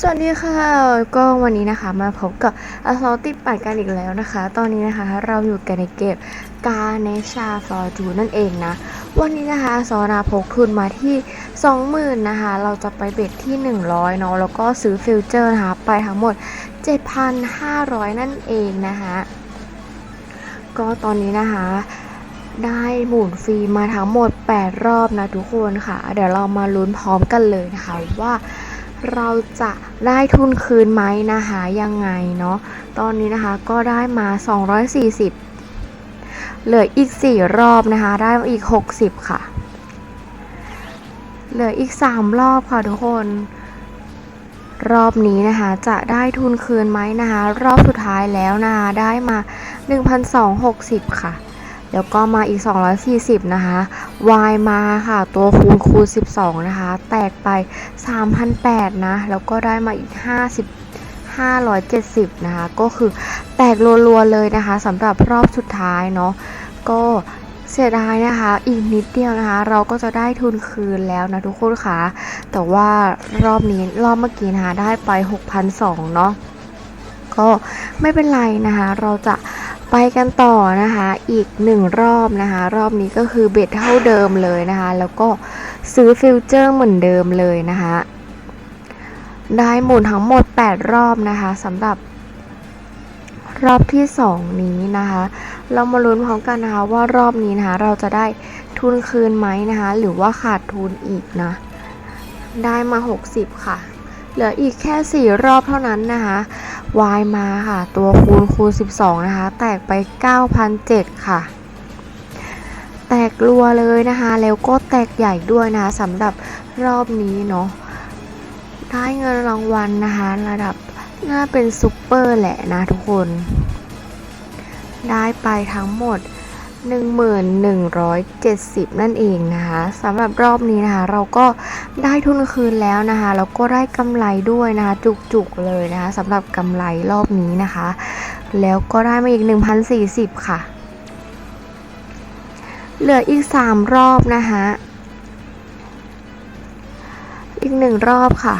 สวัสดีค่ะ ก็วันนี้นะคะมาพบกับอสอติปัดกันอีกแล้วนะคะ ตอนนี้นะคะเราอยู่กันในเกมกาเนชาฟอร์จูนั่นเองนะ วันนี้นะคะสอนาพกทุนมาที่ 20,000นะคะ เราจะไปเบ็ดที่ 100เนาะแล้วก็ซื้อฟิวเจอร์นะคะ ไปทั้งหมด 7,500 นั่นเองนะคะ ก็ตอนนี้นะคะได้หมุนฟรีมาทั้งหมด 8 รอบนะทุกคนค่ะ เดี๋ยวเรามาลุ้นพร้อมกันเลยนะคะว่า เราจะได้ทุนคืนไหมนะคะยังไงเนาะตอนนี้นะคะก็ได้มา 240 เหลืออีก 4 รอบนะคะ ได้มาอีก 60 ค่ะ เหลืออีก 3 รอบค่ะทุกคน รอบนี้นะคะจะได้ทุนคืนไหมนะคะ รอบสุดท้ายแล้วนะคะได้มา 1,260 ค่ะ แล้วก็มาอีก 240 นะคะ y มาค่ะ ตัวคูณคูณ 12 นะคะ แตกไป 3,008 นะ แล้วก็ได้มาอีก 50 570 นะคะ ก็คือแตกรัวๆเลยนะคะสำหรับรอบสุดท้ายเนาะ ก็เสียดายนะคะ อีกนิดเดียวนะคะ เราก็จะได้ทุนคืนแล้วนะทุกคนค่ะ แต่ว่ารอบนี้รอบเมื่อกี้นะคะได้ไป 6,200 เนาะ ก็ไม่เป็นไรนะคะ เราจะ ไปกันต่อนะคะอีกหนึ่งรอบนะคะ รอบนี้ก็คือเบ็ดเท่าเดิมเลยนะคะ แล้วก็ซื้อฟิวเจอร์เหมือนเดิมเลยนะคะ ได้หมุนทั้งหมด 8 รอบนะคะสำหรับรอบที่ 2 นี้นะคะ เรามาลุ้นพร้อมกันนะคะว่ารอบนี้นะคะ เราจะได้ทุนคืนไหมนะคะ หรือว่าขาดทุนอีกนะ ได้มา 60 ค่ะ เหลืออีกแค่ 4 รอบเท่านั้นนะคะ y มาค่ะ ตัวคูณคูณ 12 นะคะ แตกไป 9,007 ค่ะ แตกรัวเลยนะคะ แล้วก็แตกใหญ่ด้วยนะคะสำหรับรอบนี้เนาะได้เงินรางวัลนะคะ ระดับน่าเป็นซุปเปอร์แหละนะทุกคน ได้ไปทั้งหมด 1170 นั่นเองนะคะสำหรับรอบนี้นะคะ เราก็ได้ทุนคืนแล้วนะคะแล้วก็ได้กำไรด้วยนะคะ จุกๆเลยนะคะสำหรับกำไรรอบนี้นะคะ แล้วก็ได้มาอีก 1,040 ค่ะ เหลืออีก 3 รอบนะคะอีกหนึ่งรอบค่ะ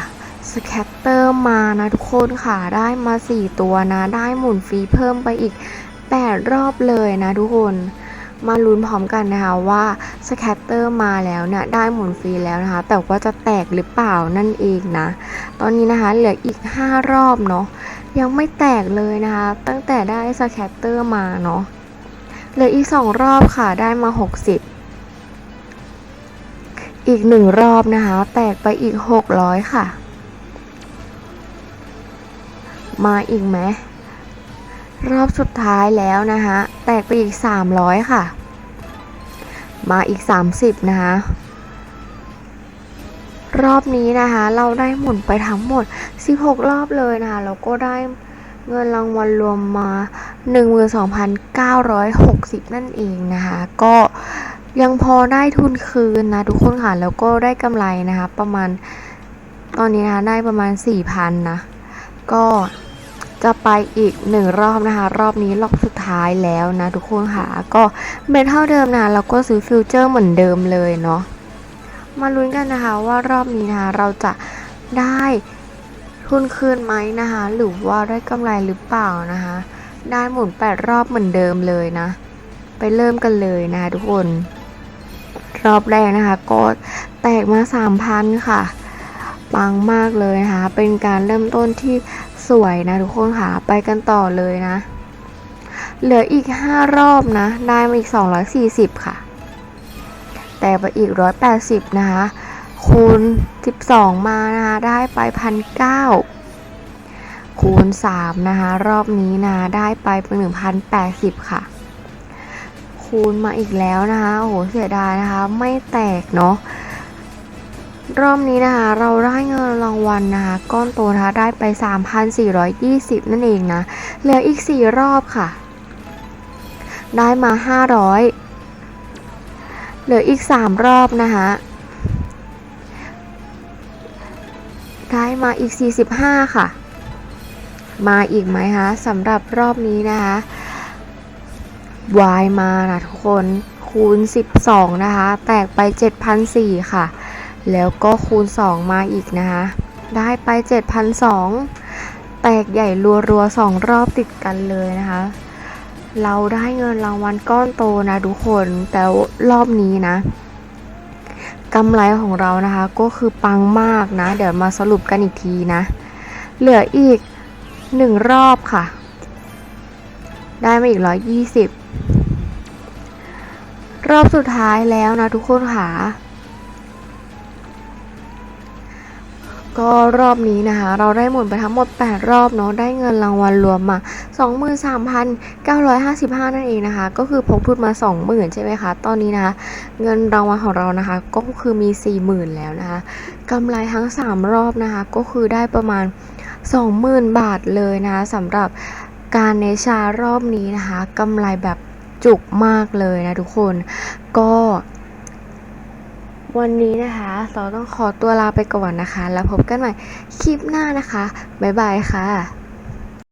สแคตเตอร์มานะทุกคนค่ะได้มา 4 ตัวนะ ได้หมุนฟรีเพิ่มไปอีก 8 รอบเลยนะทุกคน มาลุ้นพร้อมกันนะคะว่าสแคตเตอร์มาแล้วเนี่ยได้หมุนฟรีแล้วนะคะ แต่ว่าจะแตกหรือเปล่านั่นเองนะ ตอนนี้นะคะเหลืออีก 5 รอบเนาะยังไม่แตกเลยนะคะ ตั้งแต่ได้สแคตเตอร์มาเนาะเหลืออีก 2 รอบค่ะได้มา 60อีกหนึ่งรอบนะคะ แตกไปอีก600ค่ะ มาอีกไหม รอบสุดท้ายแล้วนะคะแตกไปอีก 300 ค่ะ มาอีก 30 นะคะ รอบนี้นะคะ เราได้หมุนไปทั้งหมด 16 รอบเลยนะคะแล้วก็ได้เงินรางวัลรวมมา 12,960 นั่นเองนะคะ ก็ยังพอได้ทุนคืนนะทุกคนค่ะ แล้วก็ได้กำไรนะคะ ประมาณตอนนี้นะคะได้ประมาณ 4,000 นะ ก็ จะไปอีกหนึ่งรอบนะคะ รอบนี้รอบสุดท้ายแล้วนะทุกคนค่ะ ก็เป็นเท่าเดิมนะแล้วก็ซื้อฟิวเจอร์เหมือนเดิมเลยเนาะมาลุ้นกันนะคะว่ารอบนี้นะคะเราจะได้ทุนคืนไหมนะคะ หรือว่าได้กำไรหรือเปล่านะคะ ได้หมุน 8 รอบเหมือนเดิมเลยนะ ไปเริ่มกันเลยนะคะทุกคน รอบแรกนะคะก็แตกมา 3,000 ค่ะ ปังมากเลยนะคะ เป็นการเริ่มต้นที่ สวยนะทุกคนค่ะ ไปกันต่อเลยนะ เหลืออีก 5 รอบนะ ได้มาอีก 240 ค่ะ แต่ไปอีก 180 นะคะ คูณ 12 มานะคะ ได้ไป 1,900 คูณ 3 นะคะ รอบนี้นะได้ไปเป็น1,080 ค่ะ คูณมาอีกแล้วนะคะ โอ้โห เสียดายนะคะ ไม่แตกเนาะ รอบนี้นะคะเราได้เงินรางวัลนะคะก้อนโตนะคะได้ไป 3,420 นั่นเองนะเหลืออีก 4 รอบค่ะ ได้มา 500 เหลืออีก 3 รอบนะคะได้มาอีก 45 ค่ะ มาอีกไหมคะสำหรับรอบนี้นะคะ y มานะทุกคนคูณ 12 นะคะ แตกไป 7,004ค่ะ แล้วก็คูณ 2 มาอีกนะคะ ได้ไป7,200แตกใหญ่รัวๆสองรอบติดกันเลยนะคะ เราได้เงินรางวัลก้อนโตนะทุกคนแต่รอบนี้นะกำไรของเรานะคะ ก็คือปังมากนะ เดี๋ยวมาสรุปกันอีกทีนะ เหลืออีกหนึ่งรอบค่ะ ได้มาอีก120รอบสุดท้ายแล้วนะทุกคนค่ะ ก็รอบนี้นะคะ เราได้หมุนไปทั้งหมด 8 รอบเนาะได้เงินรางวัลรวมมา 23,955 นั่นเองนะคะ ก็คือพกทุนมา 20,000 ใช่ไหมคะ ตอนนี้นะคะ เงินรางวัลของเรานะคะ ก็คือมี 40,000 แล้วนะคะกำไรทั้ง 3 รอบนะคะ ก็คือได้ประมาณ 20,000 บาทเลยนะคะสำหรับการเนชารอบนี้นะคะกำไรแบบจุกมากเลยนะทุกคนก็ วันนี้นะคะ เราต้องขอตัวลาไปก่อนนะคะ แล้วพบกันใหม่คลิปหน้านะคะ บ๊ายบายค่ะ